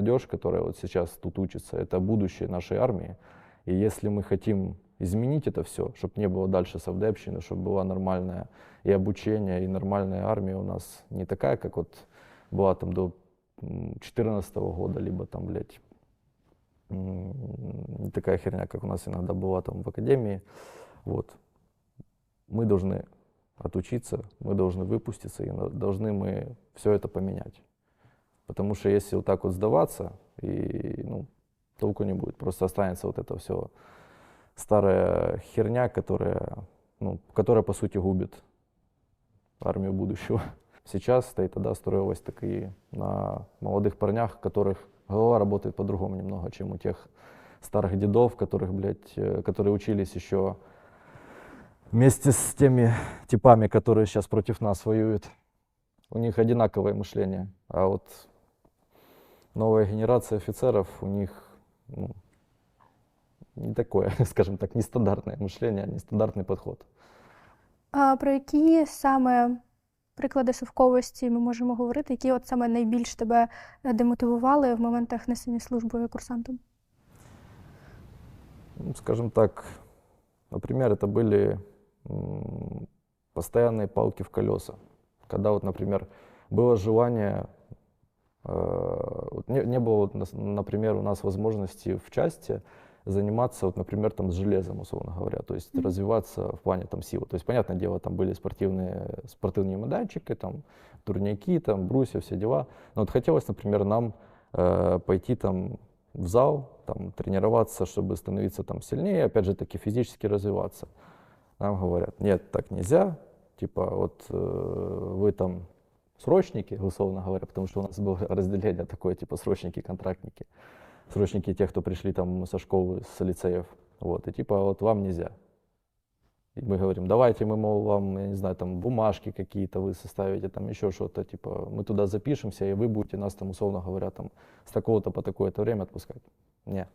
молодежь, которая вот сейчас тут учится, это будущее нашей армии. И если мы хотим изменить это все, чтобы не было дальше совдепщины, чтобы была нормальная и обучение, и нормальная армия у нас не такая, как вот была там до 2014 года, либо там, блядь, не такая херня, как у нас иногда была там в академии. Вот. Мы должны отучиться, мы должны выпуститься, и должны мы все это поменять. Потому что если вот так вот сдаваться, и ну, толку не будет. Просто останется вот это все старая херня, которая, ну, которая по сути губит армию будущего. Сейчас-то и тогда строилось такие на молодых парнях, которых голова работает по-другому немного, чем у тех старых дедов, которых, блядь, э, которые учились еще вместе с теми типами, которые сейчас против нас воюют. У них одинаковое мышление. А вот новая генерация офицеров, у них ну, не такое, скажем так, нестандартное мышление, нестандартний підход. А про які саме приклади совковості ми можемо говорити, які от саме найбільш тебе е, демотивували в моментах несення служби курсантом? Ну, скажем так, например, это были постоянные палки в колеса. Когда вот, например, было желание, э, вот не, не было, например, у нас возможности в части заниматься, вот, например, там, с железом, условно говоря, то есть mm-hmm. развиваться в плане там, силы. То есть, понятное дело, там были спортивные, спортивные медальчики, там, турники, там, брусья, все дела. Но вот хотелось, например, нам э, пойти там в зал, там, тренироваться, чтобы становиться там сильнее, опять же таки физически развиваться. Нам говорят, нет, так нельзя, типа вот э, вы там срочники, условно говоря, потому что у нас было разделение такое, типа срочники-контрактники срочники, тех, кто пришли там со школы, с лицеев. Вот, и типа вот вам нельзя. И мы говорим, давайте мы, мол, вам, я не знаю, там бумажки какие-то вы составите, там еще что-то, типа мы туда запишемся, и вы будете нас там, условно говоря, там с такого-то по такое-то время отпускать. Не.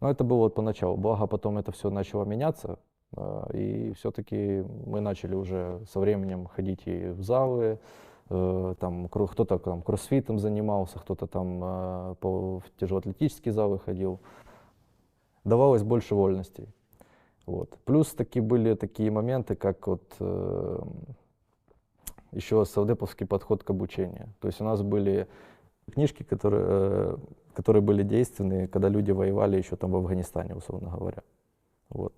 Но это было вот поначалу. Благо потом это все начало меняться, а, и все-таки мы начали уже со временем ходить и в залы, Э, там кто-то там кроссфитом занимался, кто-то там э, по, в тяжелоатлетические залы ходил. Давалось больше вольностей. Вот. Плюс таки были такие моменты, как вот э, еще савдеповский подход к обучению. То есть у нас были книжки, которые, э, которые были действенные, когда люди воевали еще там в Афганистане, условно говоря. Вот.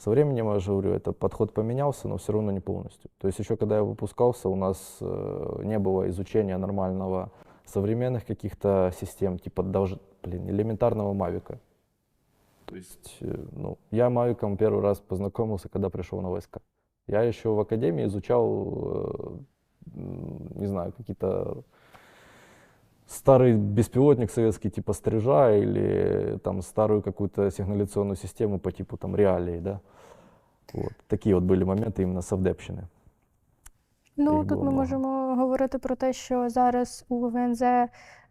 Со временем, я же говорю, этот подход поменялся, но все равно не полностью. То есть еще когда я выпускался, у нас э, не было изучения нормального современных каких-то систем, типа даже, блин, элементарного Мавика. То есть, э, ну, я Мавиком первый раз познакомился, когда пришел на войска. Я еще в академии изучал, э, не знаю, какие-то старый беспилотник советский типа стрижа или там старую какую-то сигнализационную систему по типу там реалии, да. От. Такі от були моменти іменно Савдепщини. Ну, Їх тут ми много. можемо говорити про те, що зараз у ВНЗ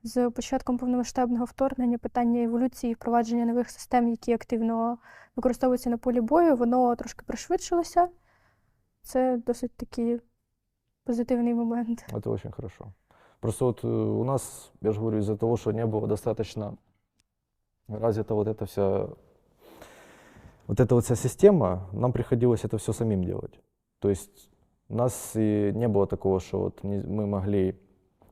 з початком повномасштабного вторгнення питання еволюції впровадження нових систем, які активно використовуються на полі бою, воно трошки пришвидшилося. Це досить такий позитивний момент. Це дуже добре. Просто вот э, у нас, я же говорю, из-за того, что не было достаточно развита вот эта вся, вот эта вот вся система, нам приходилось это все самим делать. То есть у нас и не было такого, что вот мы могли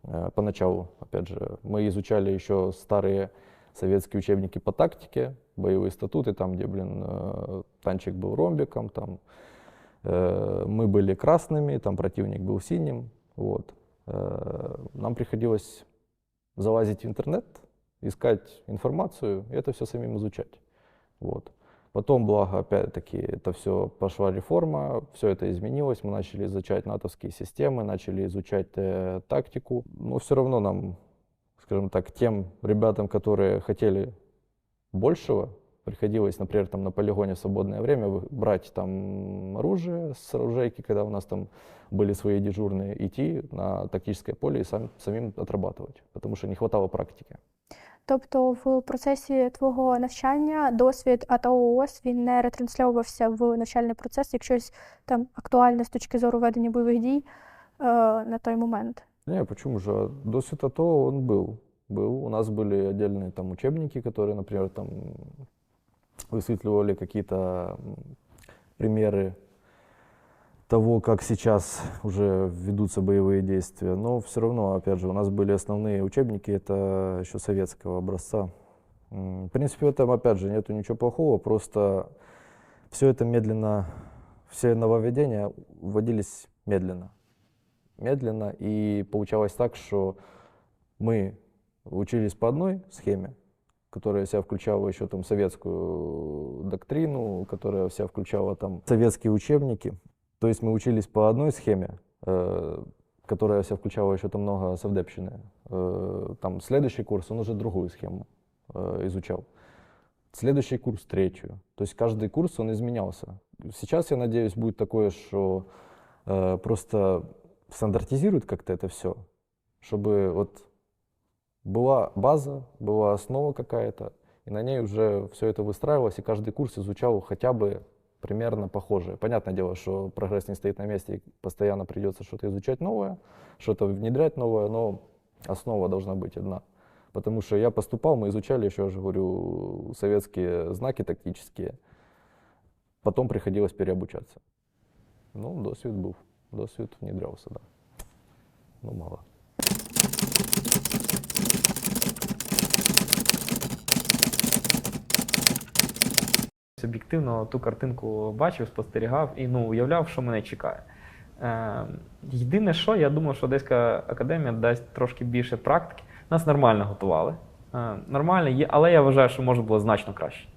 э, поначалу, опять же, мы изучали еще старые советские учебники по тактике, боевые статуты, там, где, блин, э, танчик был ромбиком, там, мы были красными, там противник был синим, вот. Э, нам приходилось залазить в интернет, искать информацию и это все самим изучать. Вот. Потом, благо, опять-таки, это все пошла реформа, все это изменилось, мы начали изучать натовские системы, начали изучать э, тактику, но все равно нам, скажем так, тем ребятам, которые хотели большего, приходилось, например, там на полигоне в свободное время брать там оружие с оружейки, когда у нас там были свои дежурные, идти на тактическое поле и сам, самим отрабатывать, потому что не хватало практики. Тобто в процесі твого навчання досвід АТО ООС він не ретрансльовувався в навчальний процес, як щось там актуальне з точки зору ведення бойових дій е, на той момент. Не, почему же? Досвід АТО он был. был. У нас были отдельные там учебники, которые, например, там высветливали какие-то примеры того, как сейчас уже ведутся боевые действия. Но все равно, опять же, у нас были основные учебники, это еще советского образца. В принципе, в этом, опять же, нету ничего плохого, просто все это медленно, все нововведения вводились медленно. Медленно, и получалось так, что мы учились по одной схеме, которая в себя включала еще там советскую доктрину, которая в себя включала там советские учебники. То есть мы учились по одной схеме, э, которая в себя включала еще там много совдепщины. Э, там следующий курс, он уже другую схему э, изучал. Следующий курс третью. То есть каждый курс, он изменялся. Сейчас, я надеюсь, будет такое, что э, просто стандартизируют как-то это все, чтобы вот была база, была основа какая-то, и на ней уже все это выстраивалось, и каждый курс изучал хотя бы примерно похожее. Понятное дело, что прогресс не стоит на месте, и постоянно придется что-то изучать новое, что-то внедрять новое, но основа должна быть одна. Потому что я поступал, мы изучали еще, я же говорю, советские знаки тактические. Потом приходилось переобучаться. Ну, досвід був. Досвід внедрявся, да. Ну, мало. Об'єктивно ту картинку бачив, спостерігав і ну, уявляв, що мене чекає. Е, єдине, що я думав, що Одеська академія дасть трошки більше практики. Нас нормально готували. Е, нормально, є, але я вважаю, що можна було значно краще.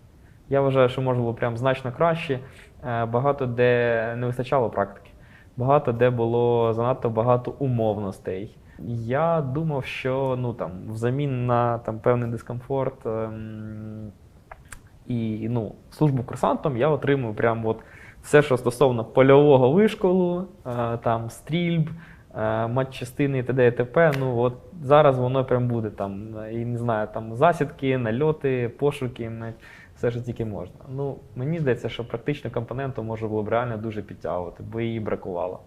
Я вважаю, що можна було прям значно краще. Е, багато де не вистачало практики, багато де було занадто багато умовностей. Я думав, що ну, там, взамін на там, певний дискомфорт. ем, і ну, службу курсантом я отримую прям от все, що стосовно польового вишколу, е, там стрільб, е, матчастини і т.д. і т.п. Ну от зараз воно прям буде там, е, і не знаю, там засідки, нальоти, пошуки, все, що тільки можна. Ну, мені здається, що практичну компоненту можна було б реально дуже підтягувати, бо її бракувало.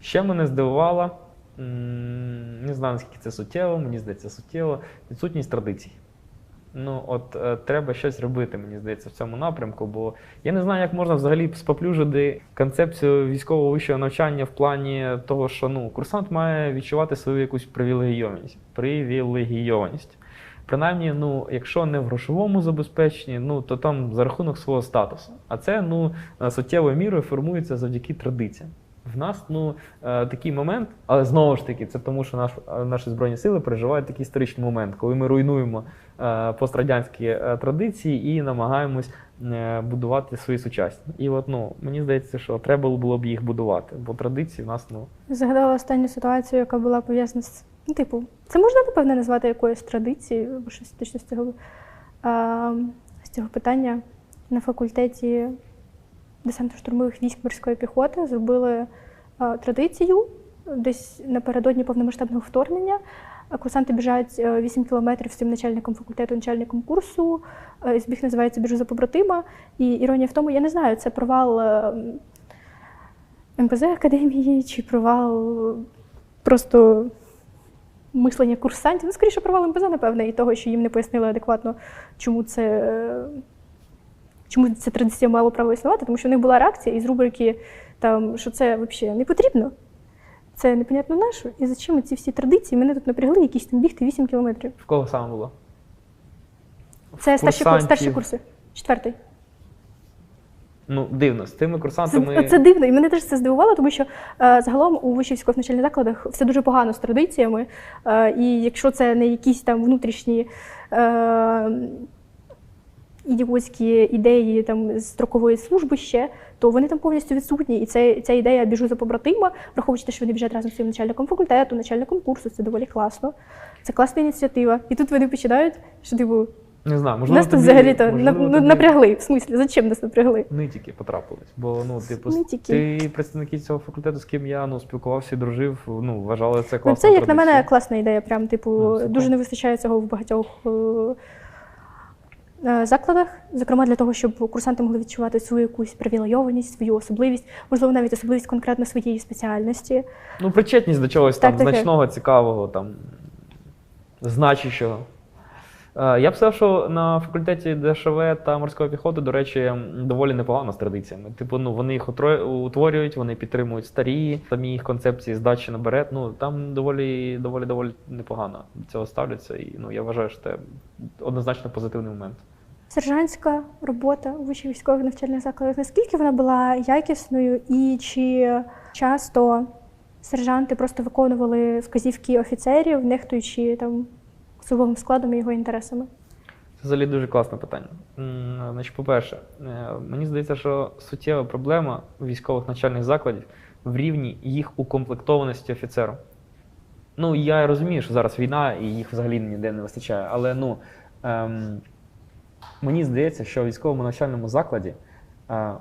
Ще мене здивувало, не знаю, наскільки це суттєво, мені здається, суттєво, відсутність традицій. Ну, от е, треба щось робити, мені здається, в цьому напрямку, бо я не знаю, як можна взагалі споплюжити концепцію військового вищого навчання в плані того, що ну, курсант має відчувати свою якусь привілегійованість. Привілегійованість. Принаймні, ну, якщо не в грошовому забезпеченні, ну, то там за рахунок свого статусу. А це ну, е, суттєвою мірою формується завдяки традиціям. В нас ну, е, такий момент, але знову ж таки, це тому, що наш, е, наші Збройні сили переживають такий історичний момент, коли ми руйнуємо е, пострадянські традиції і намагаємось будувати свої сучасні. І от ну, мені здається, що треба було б їх будувати, бо традиції в нас ну, Згадала останню ситуацію, яка була пов'язана з. Ну, типу, це можна, напевне, назвати якоюсь традицією, або щось точно з цього, а, з цього питання. На факультеті десантно-штурмових військ морської піхоти зробили традицію десь напередодні повномасштабного вторгнення. Курсанти біжать е, 8 кілометрів з цим начальником факультету, начальником курсу. Е, Збіг називається Біжу за побратима. І іронія в тому, я не знаю, це провал е, МПЗ академії чи провал е, просто мислення курсантів. Ну, скоріше, провал МПЗ, напевне, і того, що їм не пояснили адекватно, чому це. Чому ця традиція мала право існувати, тому що в них була реакція із рубрики, там, що це взагалі не потрібно, це непонятно на що, і зачем ці всі традиції мене тут напрягли, якісь там бігти 8 кілометрів. в кого саме було? Це старші, курс, старші курси, четвертий. Ну, дивно, з тими курсантами. це дивно, і мене теж це здивувало, тому що е, загалом у вищих військових навчальних закладах все дуже погано з традиціями. Е, і якщо це не якісь там внутрішні е, ідіотські ідеї там строкової служби ще, то вони там повністю відсутні. І це, ця ідея біжу за побратима, враховуючи те, що вони біжать разом з своїм начальником факультету, начальником курсу, це доволі класно. Це класна ініціатива. І тут вони починають, що типу, Не знаю, можливо, нас тут взагалі-то ну, тобі напрягли. В смислі, зачем нас напрягли? Нитіки потрапились. Бо ну, типу, Нитіки. ти представники цього факультету, з ким я ну, спілкувався і дружив, ну, вважали це Ну, класно. це, як на мене, класна ідея. Прям, типу, Ну, дуже не вистачає цього в багатьох е, закладах. Зокрема, для того, щоб курсанти могли відчувати свою якусь привілейованість, свою особливість, можливо, навіть особливість конкретно своєї спеціальності. Ну, причетність до чогось Так, там таке. значного, цікавого, там, значущого. Е, Я б сказав, що на факультеті ДШВ та морської піхоти, до речі, доволі непогано з традиціями. Типу, ну вони їх утворюють, вони підтримують старі, самі їх концепції здачі наперед. Ну там доволі, доволі, доволі непогано до цього ставляться. І ну я вважаю, що це однозначно позитивний момент. Сержантська робота у вищих військових навчальних закладах. Наскільки вона була якісною, і чи часто сержанти просто виконували вказівки офіцерів, нехтуючи там особовим складом і його інтересами? Це взагалі дуже класне питання. Значить, по-перше, е, мені здається, що суттєва проблема військових навчальних закладів в рівні їх укомплектованості офіцером. Ну, я розумію, що зараз війна і їх взагалі ніде не вистачає, але ну, ем, мені здається, що в військовому навчальному закладі е,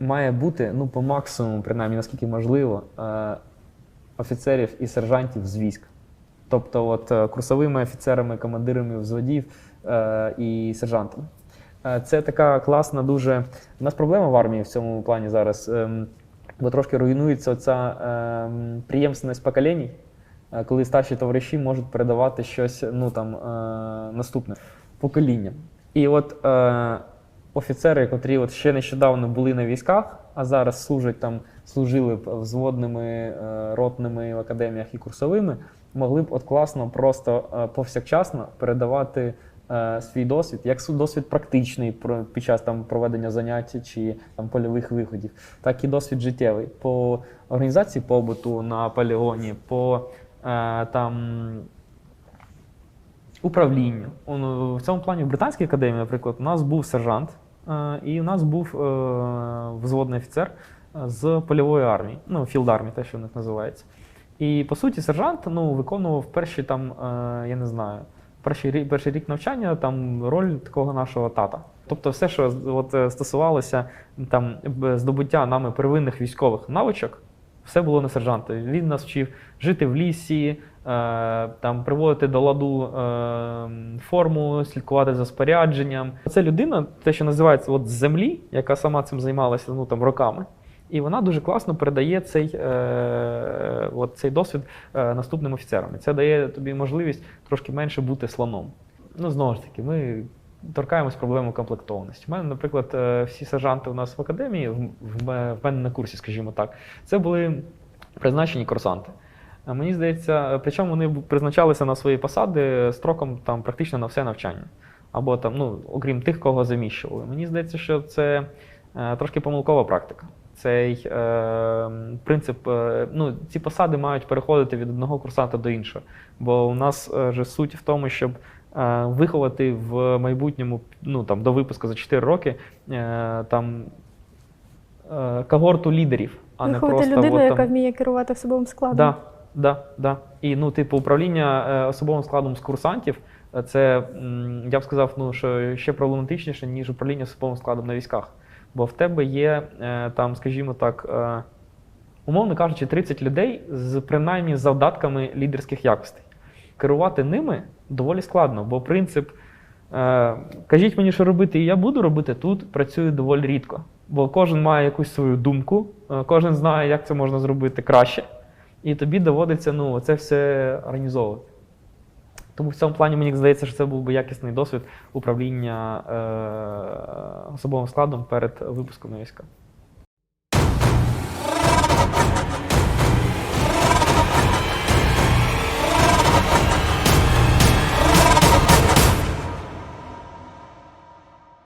має бути ну, по максимуму, принаймні, наскільки можливо, е, офіцерів і сержантів з військ. Тобто, от е, курсовими офіцерами, командирами взводів е, і сержантами. Е, Це така класна, дуже. У нас проблема в армії в цьому плані зараз, ем, бо трошки руйнується ця ем, приємственність поколінь, коли старші товариші можуть передавати щось ну, там, е, наступне поколінням. І от е, офіцери, котрі от ще нещодавно були на військах, а зараз служать там, служили б взводними, е, ротними в академіях і курсовими, могли б от класно, просто е, повсякчасно передавати е, свій досвід, як досвід практичний про- під час там проведення занять чи там польових виходів, так і досвід життєвий. По організації побуту на полігоні, по е, там управлінню. В цьому плані в Британській академії, наприклад, у нас був сержант, е, і у нас був е, взводний офіцер е, з польової армії, ну, філд армії, те, що в них називається. І по суті, сержант ну, виконував перші там, е, я не знаю, перший перший рік навчання там роль такого нашого тата. Тобто, все, що от, е, стосувалося там здобуття нами первинних військових навичок, все було на сержанта. Він нас вчив жити в лісі, е, там приводити до ладу е, форму, слідкувати за спорядженням. Це людина, те, що називається от з землі, яка сама цим займалася ну, там, роками. І вона дуже класно передає цей, е, от цей досвід е, наступним офіцерам. І це дає тобі можливість трошки менше бути слоном. Ну, знову ж таки, ми торкаємось проблеми комплектованості. У мене, наприклад, е, всі сержанти у нас в академії, в мене на курсі, скажімо так, це були призначені курсанти. Мені здається, причому вони призначалися на свої посади строком там практично на все навчання. Або там, ну, окрім тих, кого заміщували. Мені здається, що це е, трошки помилкова практика. Цей е, принцип, е, ну, ці посади мають переходити від одного курсанта до іншого. Бо у нас е, же суть в тому, щоб е, виховати в майбутньому, ну там до випуску за 4 роки, е, там е, когорту лідерів, а не Виховати просто людину, от, яка вміє керувати особовим складом. Да, да, да. І ну, типу, управління е, особовим складом з курсантів, е, це я б сказав, ну що ще проблематичніше, ніж управління особовим складом на військах. Бо в тебе є е, там, скажімо так, умовно кажучи, 30 людей з принаймні завдатками лідерських якостей. Керувати ними доволі складно, бо принцип кажіть мені, що робити, і я буду робити, тут працює доволі рідко. Бо кожен має якусь свою думку, кожен знає, як це можна зробити краще, і тобі доводиться ну, це все організовувати. Тому в цьому плані мені здається, що це був би якісний досвід управління е, особовим складом перед випуском на війська.